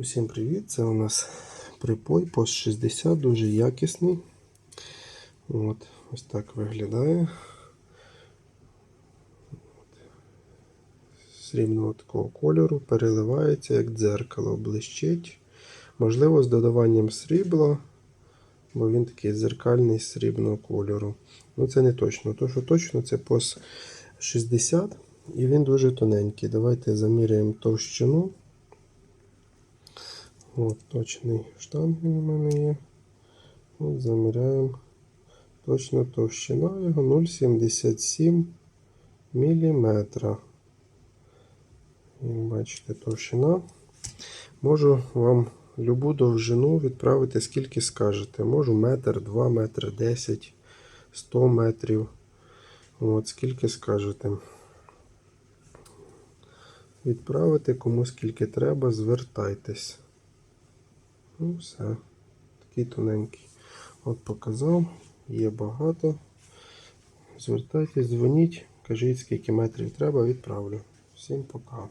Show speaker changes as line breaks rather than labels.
Усім привіт! Це у нас припой пост 60, дуже якісний. От, ось так виглядає. Срібного такого кольору, переливається, як дзеркало, блищить. Можливо, з додаванням срібла, бо він такий дзеркальний срібного кольору. Ну, це не точно. То, що точно, це пост 60 і він дуже тоненький. Давайте заміряємо товщину. От, точний штанги у мене є. От, заміряємо. Точно товщина його 0,77 мм. Як бачите, товщина. Можу вам любу довжину відправити, скільки скажете. Можу метр, 2 метри, 10, 100 метрів. От, скільки скажете. Відправити кому скільки треба, звертайтесь. Ну, все. Такий тоненький. От показав, є багато. Звертайтесь, дзвоніть, кажіть, скільки метрів треба, відправлю. Всім пока.